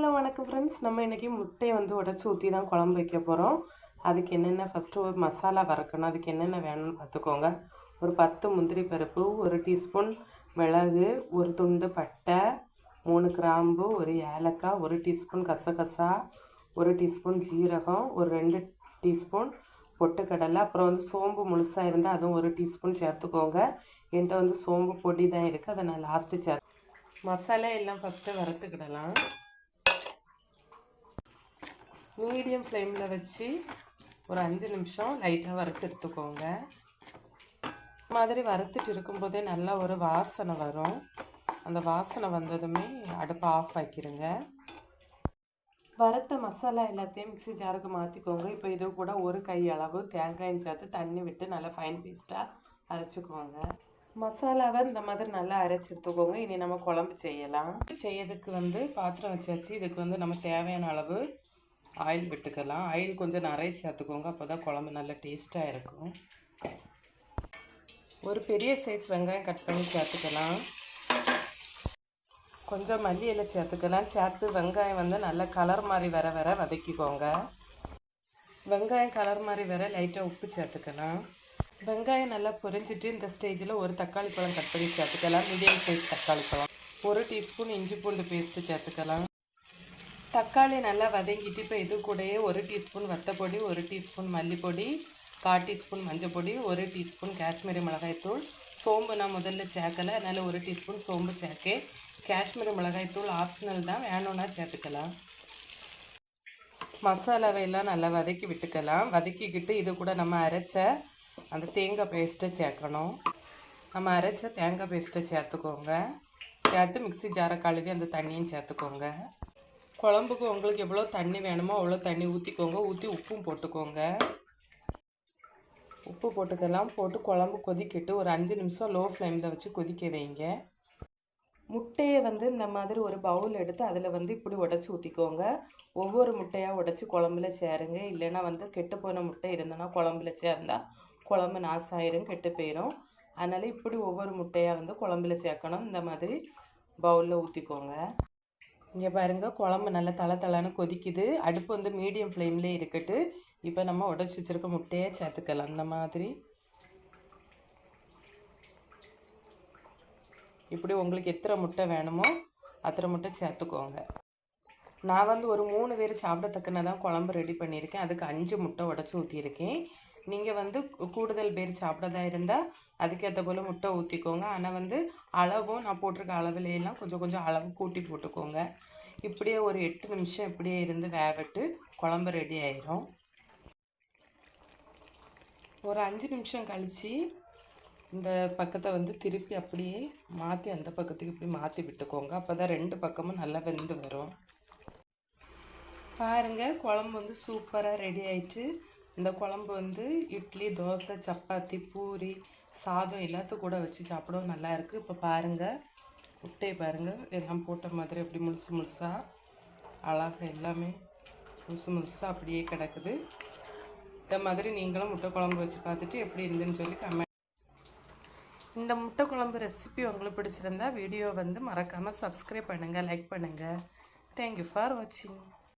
Hello வணக்கம் friends நம்ம இன்றைக்கி முட்டையை வந்து உடச்சி ஊற்றி தான் குழம்பு வைக்க போகிறோம் அதுக்கு என்னென்ன ஃபஸ்ட்டு ஒரு மசாலா வறுக்கணும் அதுக்கு என்னென்ன வேணும்னு பார்த்துக்கோங்க. ஒரு பத்து முந்திரி பருப்பு ஒரு டீஸ்பூன் மிளகு ஒரு துண்டு பட்டை மூணு கிராம்பு ஒரு ஏலக்காய் ஒரு டீஸ்பூன் கசகசா ஒரு டீஸ்பூன் ஜீரகம் ஒரு ரெண்டு டீஸ்பூன் பொட்டுக்கடலை அப்புறம் வந்து சோம்பு முழுசாக இருந்தால் அதுவும் ஒரு டீஸ்பூன் சேர்த்துக்கோங்க. என்கிட்ட வந்து சோம்பு பொடி தான் இருக்குது அதை நான் லாஸ்ட்டு சேர் மசாலா எல்லாம் ஃபஸ்ட்டு வறுத்துக்கிடலாம். மீடியம் ஃப்ளேமில் வச்சு ஒரு அஞ்சு நிமிஷம் லைட்டாக வறுத்து எடுத்துக்கோங்க. மாதிரி வறுத்துட்டு இருக்கும்போதே நல்லா ஒரு வாசனை வரும். அந்த வாசனை வந்ததுமே அடுப்பை ஆஃப் ஆக்கிடுங்க வறுத்த மசாலா எல்லாத்தையும் மிக்ஸி ஜாருக்கு மாற்றிக்கோங்க இப்போ இது கூட ஒரு கை அளவு தேங்காயும் சேர்த்து தண்ணி விட்டு நல்லா ஃபைன் பேஸ்ட்டாக அரைச்சிக்கோங்க மசாலாவை இந்த மாதிரி நல்லா அரைச்சி எடுத்துக்கோங்க. இனி நம்ம குழம்பு செய்யலாம். செய்யறதுக்கு வந்து பாத்திரம் வச்சாச்சு. இதுக்கு வந்து நம்ம தேவையான அளவு ஆயில் விட்டுக்கலாம். ஆயில் கொஞ்சம் நிறைய சேர்த்துக்கோங்க. அப்போ தான் குழம்பு நல்லா டேஸ்ட்டாக இருக்கும். ஒரு பெரிய சைஸ் வெங்காயம் கட் பண்ணி சேர்த்துக்கலாம். கொஞ்சம் மல்லி இலை சேர்த்துக்கலாம். சேர்த்து வெங்காயம் வந்து நல்லா கலர் மாதிரி வர வர வதக்கிக்கோங்க. வெங்காயம் கலர் மாதிரி வர லைட்டாக உப்பு சேர்த்துக்கலாம். வெங்காயம் நல்லா பொரிஞ்சிட்டு இந்த ஸ்டேஜில் ஒரு தக்காளி பழம் கட் பண்ணி சேர்த்துக்கலாம். மீடியம் சைஸ் தக்காளி பழம். ஒரு டீஸ்பூன் இஞ்சி பூண்டு பேஸ்ட்டு சேர்த்துக்கலாம். தக்காளி நல்லா வதங்கிட்டு இப்போ இது கூடயே ஒரு டீஸ்பூன் வத்தப்பொடி ஒரு டீஸ்பூன் மல்லிப்பொடி கால் டீஸ்பூன் மஞ்சள் பொடி ஒரு டீஸ்பூன் காஷ்மீரி மிளகாய்த்தூள் சோம்பு நான் முதல்ல சேர்க்கலை அதனால் ஒரு டீஸ்பூன் சோம்பு சேர்க்கேன். காஷ்மீரி மிளகாய்த்தூள் ஆப்ஷனல் தான் வேணும்னா சேர்த்துக்கலாம். மசாலாவை எல்லாம் நல்லா வதக்கி விட்டுக்கலாம். வதக்கிக்கிட்டு இது கூட நம்ம அரைச்ச அந்த தேங்காய் பேஸ்ட்டை சேர்க்கணும். நம்ம அரைச்ச தேங்காய் பேஸ்ட்டை சேர்த்துக்கோங்க. சேர்த்து மிக்ஸி ஜாரை கழுவி அந்த தண்ணியும் சேர்த்துக்கோங்க. குழம்புக்கு உங்களுக்கு எவ்வளோ தண்ணி வேணுமோ அவ்வளோ தண்ணி ஊற்றிக்கோங்க ஊற்றி உப்பும் போட்டுக்கோங்க. உப்பு போட்டுக்கலாம் போட்டு குழம்பு கொதிக்கிட்டு. ஒரு அஞ்சு நிமிஷம் லோ ஃப்ளேமில் வச்சு கொதிக்க வைங்க. முட்டையை வந்து இந்த மாதிரி ஒரு பவுல் எடுத்து அதில் வந்து இப்படி உடச்சி ஊற்றிக்கோங்க ஒவ்வொரு முட்டையாக உடச்சி குழம்புல சேருங்க. இல்லைன்னா வந்து கெட்டு போன முட்டை இருந்தோன்னா குழம்புல சேர்ந்தா குழம்பு நாசாயிரும் கெட்டு போயிடும் அதனால் இப்படி ஒவ்வொரு முட்டையாக வந்து குழம்புல சேர்க்கணும். இந்த மாதிரி பவுலில் ஊற்றிக்கோங்க இங்கே பாருங்கள் குழம்பு நல்லா தலை தலைன்னு கொதிக்குது. அடுப்பு வந்து மீடியம் ஃப்ளேம்லேயே இருக்கட்டு. இப்போ நம்ம உடச்சி வச்சுருக்க முட்டையை சேர்த்துக்கலாம். அந்த மாதிரி. இப்படி உங்களுக்கு எத்தனை முட்டை வேணுமோ அத்தனை முட்டை சேர்த்துக்கோங்க. நான் வந்து ஒரு மூணு பேர் சாப்பிடத்தக்கன தான் குழம்பு ரெடி பண்ணியிருக்கேன். அதுக்கு அஞ்சு முட்டை உடச்சி ஊற்றியிருக்கேன் நீங்கள் வந்து கூடுதல் பேர் சாப்பிட்றதா இருந்தால் அதுக்கேற்ற போல் முட்டை ஊற்றிக்கோங்க ஆனால் வந்து அளவும் நான் போட்டிருக்க அளவுலையெல்லாம் கொஞ்சம் கொஞ்சம் அளவு கூட்டி போட்டுக்கோங்க. இப்படியே ஒரு எட்டு நிமிஷம் இப்படியே இருந்து வேவட்டு குழம்பு ரெடி ஆயிரும். ஒரு அஞ்சு நிமிஷம் கழித்து இந்த பக்கத்தை வந்து திருப்பி அப்படியே மாற்றி அந்த பக்கத்துக்கு இப்படி மாற்றி விட்டுக்கோங்க. அப்போ தான் ரெண்டு பக்கமும் நல்லா வெந்து வரும். பாருங்கள் குழம்பு வந்து சூப்பராக ரெடி ஆயிடுச்சு இந்த குழம்பு வந்து இட்லி தோசை சப்பாத்தி பூரி சாதம் எல்லாத்துக்கும் கூட வச்சு சாப்பிடவும் நல்லா இருக்குது இப்போ பாருங்கள் முட்டையை பாருங்கள் எல்லாம் போட்ட மாதிரி அப்படி முழுசு முழுசாக அழகாக எல்லாமே முழுசு முழுசாக அப்படியே கிடக்குது. இந்த மாதிரி நீங்களும் முட்டை குழம்பு வச்சு பார்த்துட்டு எப்படி இருந்துன்னு சொல்லி கமெண்ட் இந்த முட்டை குழம்பு ரெசிபி உங்களுக்கு பிடிச்சிருந்தா வீடியோ வந்து மறக்காமல் சப்ஸ்கிரைப் பண்ணுங்கள் லைக் பண்ணுங்கள் தேங்க்யூ ஃபார் வாட்சிங்